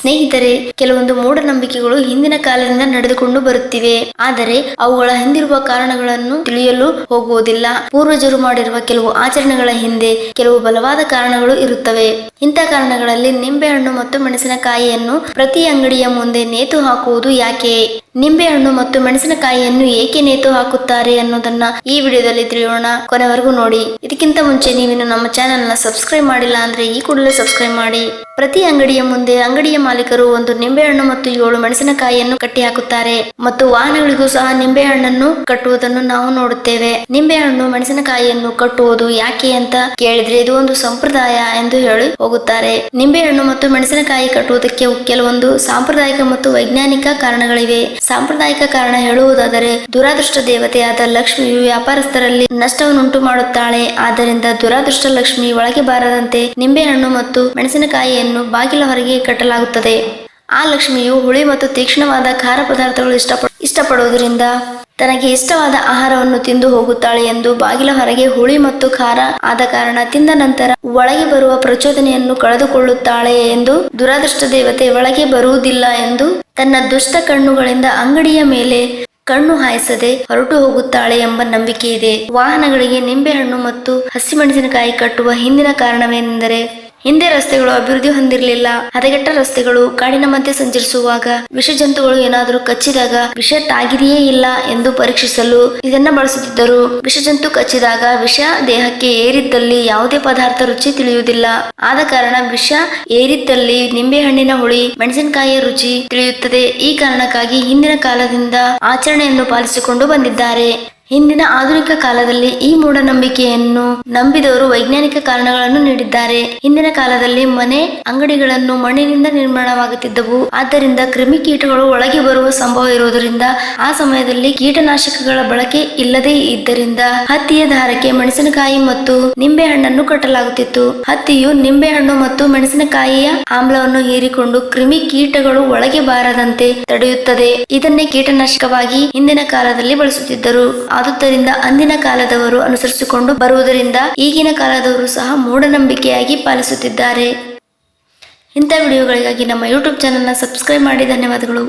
ಸ್ನೇಹಿತರೆ, ಕೆಲವೊಂದು ಮೂಢನಂಬಿಕೆಗಳು ಹಿಂದಿನ ಕಾಲದಿಂದ ನಡೆದುಕೊಂಡು ಬರುತ್ತಿವೆ. ಆದರೆ ಅವುಗಳ ಹಿಂದಿರುವ ಕಾರಣಗಳನ್ನು ತಿಳಿಯಲು ಹೋಗುವುದಿಲ್ಲ. ಪೂರ್ವಜರು ಮಾಡಿರುವ ಕೆಲವು ಆಚರಣೆಗಳ ಹಿಂದೆ ಕೆಲವು ಬಲವಾದ ಕಾರಣಗಳು ಇರುತ್ತವೆ. ಇಂಥ ಕಾರಣಗಳಲ್ಲಿ ನಿಂಬೆಹಣ್ಣು ಮತ್ತು ಮೆಣಸಿನಕಾಯಿಯನ್ನು ಪ್ರತಿ ಅಂಗಡಿಯ ಮುಂದೆ ನೇತು ಹಾಕುವುದು ಯಾಕೆ? ನಿಂಬೆಹಣ್ಣು ಮತ್ತು ಮೆಣಸಿನಕಾಯಿಯನ್ನು ಏಕೆ ನೇತು ಹಾಕುತ್ತಾರೆ ಅನ್ನೋದನ್ನ ಈ ವಿಡಿಯೋದಲ್ಲಿ ತಿಳಿಯೋಣ. ಕೊನೆವರೆಗೂ ನೋಡಿ. ಇದಕ್ಕಿಂತ ಮುಂಚೆ ನೀವಿನ್ನು ನಮ್ಮ ಚಾನೆಲ್ನ ಸಬ್ಸ್ಕ್ರೈಬ್ ಮಾಡಿಲ್ಲ ಅಂದ್ರೆ ಈ ಕೂಡಲೇ ಸಬ್ಸ್ಕ್ರೈಬ್ ಮಾಡಿ. ಪ್ರತಿ ಅಂಗಡಿಯ ಮುಂದೆ ಅಂಗಡಿಯ ಮಾಲೀಕರು ಒಂದು ನಿಂಬೆಹಣ್ಣು ಮತ್ತು ಏಳು ಮೆಣಸಿನಕಾಯಿಯನ್ನು ಕಟ್ಟಿ ಹಾಕುತ್ತಾರೆ. ಮತ್ತು ವಾಹನಗಳಿಗೂ ಸಹ ನಿಂಬೆಹಣ್ಣನ್ನು ಕಟ್ಟುವುದನ್ನು ನಾವು ನೋಡುತ್ತೇವೆ. ನಿಂಬೆಹಣ್ಣು ಮೆಣಸಿನಕಾಯಿಯನ್ನು ಕಟ್ಟುವುದು ಯಾಕೆ ಅಂತ ಕೇಳಿದ್ರೆ ಇದು ಒಂದು ಸಂಪ್ರದಾಯ ಎಂದು ಹೇಳಿ ಹೋಗುತ್ತಾರೆ. ನಿಂಬೆಹಣ್ಣು ಮತ್ತು ಮೆಣಸಿನಕಾಯಿ ಕಟ್ಟುವುದಕ್ಕೆ ಕೆಲವೊಂದು ಸಾಂಪ್ರದಾಯಿಕ ಮತ್ತು ವೈಜ್ಞಾನಿಕ ಕಾರಣಗಳಿವೆ. ಸಾಂಪ್ರದಾಯಿಕ ಕಾರಣ ಹೇಳುವುದಾದರೆ ದುರಾದೃಷ್ಟ ದೇವತೆಯಾದ ಲಕ್ಷ್ಮಿಯು ವ್ಯಾಪಾರಸ್ಥರಲ್ಲಿ ನಷ್ಟವನ್ನುಂಟು ಮಾಡುತ್ತಾಳೆ ಆದ್ದರಿಂದ ದುರಾದೃಷ್ಟ ಲಕ್ಷ್ಮಿ ಒಳಗೆ ಬಾರದಂತೆ ನಿಂಬೆಹಣ್ಣು ಮತ್ತು ಮೆಣಸಿನಕಾಯಿಯನ್ನು ಬಾಗಿಲ ಹೊರಗೆ ಕಟ್ಟಲಾಗುತ್ತದೆ. ಆ ಲಕ್ಷ್ಮಿಯು ಹುಳಿ ಮತ್ತು ತೀಕ್ಷ್ಣವಾದ ಖಾರ ಪದಾರ್ಥಗಳು ಇಷ್ಟಪ ಇಷ್ಟಪಡುವುದರಿಂದ ತನಗೆ ಇಷ್ಟವಾದ ಆಹಾರವನ್ನು ತಿಂದು ಹೋಗುತ್ತಾಳೆ ಎಂದು ಬಾಗಿಲ ಹೊರಗೆ ಹುಳಿ ಮತ್ತು ಖಾರ ಆದ ಕಾರಣ ತಿಂದ ನಂತರ ಒಳಗೆ ಬರುವ ಪ್ರಚೋದನೆಯನ್ನು ಕಳೆದುಕೊಳ್ಳುತ್ತಾಳೆ ಎಂದು ದುರಾದೃಷ್ಟ ದೇವತೆ ಒಳಗೆ ಬರುವುದಿಲ್ಲ ಎಂದು ತನ್ನ ದುಷ್ಟ ಕಣ್ಣುಗಳಿಂದ ಅಂಗಡಿಯ ಮೇಲೆ ಕಣ್ಣು ಹಾಯಿಸದೆ ಹೊರಟು ಹೋಗುತ್ತಾಳೆ ಎಂಬ ನಂಬಿಕೆ ಇದೆ. ವಾಹನಗಳಿಗೆ ನಿಂಬೆಹಣ್ಣು ಮತ್ತು ಹಸಿಮೆಣಸಿನಕಾಯಿ ಕಟ್ಟುವ ಹಿಂದಿನ ಕಾರಣವೇನೆಂದರೆ ಹಿಂದೆ ರಸ್ತೆಗಳು ಅಭಿವೃದ್ಧಿ ಹೊಂದಿರಲಿಲ್ಲ. ಹದಗೆಟ್ಟ ರಸ್ತೆಗಳು ಕಾಡಿನ ಮಧ್ಯೆ ಸಂಚರಿಸುವಾಗ ವಿಷ ಜಂತುಗಳು ಏನಾದರೂ ಕಚ್ಚಿದಾಗ ವಿಷ ತಾಗಿದೆಯೇ ಇಲ್ಲ ಎಂದು ಪರೀಕ್ಷಿಸಲು ಇದನ್ನ ಬಳಸುತ್ತಿದ್ದರು. ವಿಷ ಜಂತು ಕಚ್ಚಿದಾಗ ವಿಷ ದೇಹಕ್ಕೆ ಏರಿದ್ದಲ್ಲಿ ಯಾವುದೇ ಪದಾರ್ಥ ರುಚಿ ತಿಳಿಯುವುದಿಲ್ಲ. ಆದ ಕಾರಣ ವಿಷ ಏರಿದ್ದಲ್ಲಿ ನಿಂಬೆಹಣ್ಣಿನ ಹುಳಿ, ಮೆಣಸಿನಕಾಯಿಯ ರುಚಿ ತಿಳಿಯುತ್ತದೆ. ಈ ಕಾರಣಕ್ಕಾಗಿ ಹಿಂದಿನ ಕಾಲದಿಂದ ಆಚರಣೆಯನ್ನು ಪಾಲಿಸಿಕೊಂಡು ಬಂದಿದ್ದಾರೆ. ಹಿಂದಿನ ಆಧುನಿಕ ಕಾಲದಲ್ಲಿ ಈ ಮೂಢನಂಬಿಕೆಯನ್ನು ನಂಬಿದವರು ವೈಜ್ಞಾನಿಕ ಕಾರಣಗಳನ್ನು ನೀಡಿದ್ದಾರೆ. ಹಿಂದಿನ ಕಾಲದಲ್ಲಿ ಮನೆ ಅಂಗಡಿಗಳನ್ನು ಮಣ್ಣಿನಿಂದ ನಿರ್ಮಾಣವಾಗುತ್ತಿದ್ದವು. ಆದ್ದರಿಂದ ಕ್ರಿಮಿಕೀಟಗಳು ಒಳಗೆ ಬರುವ ಸಂಭವ ಇರುವುದರಿಂದ ಆ ಸಮಯದಲ್ಲಿ ಕೀಟನಾಶಕಗಳ ಬಳಕೆ ಇಲ್ಲದೇ ಇದ್ದರಿಂದ ಹತ್ತಿಯ ದಾರಕ್ಕೆ ಮೆಣಸಿನಕಾಯಿ ಮತ್ತು ನಿಂಬೆಹಣ್ಣನ್ನು ಕಟ್ಟಲಾಗುತ್ತಿತ್ತು. ಹತ್ತಿಯು ನಿಂಬೆಹಣ್ಣು ಮತ್ತು ಮೆಣಸಿನಕಾಯಿಯ ಆಮ್ಲವನ್ನು ಹೀರಿಕೊಂಡು ಕ್ರಿಮಿ ಕೀಟಗಳು ಒಳಗೆ ಬಾರದಂತೆ ತಡೆಯುತ್ತದೆ. ಇದನ್ನೇ ಕೀಟನಾಶಕವಾಗಿ ಹಿಂದಿನ ಕಾಲದಲ್ಲಿ ಬಳಸುತ್ತಿದ್ದರು. ಆದುದರಿಂದ ಅಂದಿನ ಕಾಲದವರು ಅನುಸರಿಸಿಕೊಂಡು ಬರುವುದರಿಂದ ಈಗಿನ ಕಾಲದವರು ಸಹ ಮೂಢನಂಬಿಕೆಯಾಗಿ ಪಾಲಿಸುತ್ತಿದ್ದಾರೆ. ಇಂಥ ವಿಡಿಯೋಗಳಿಗಾಗಿ ನಮ್ಮ ಯೂಟ್ಯೂಬ್ ಚಾನಲ್ನ ಸಬ್ಸ್ಕ್ರೈಬ್ ಮಾಡಿ. ಧನ್ಯವಾದಗಳು.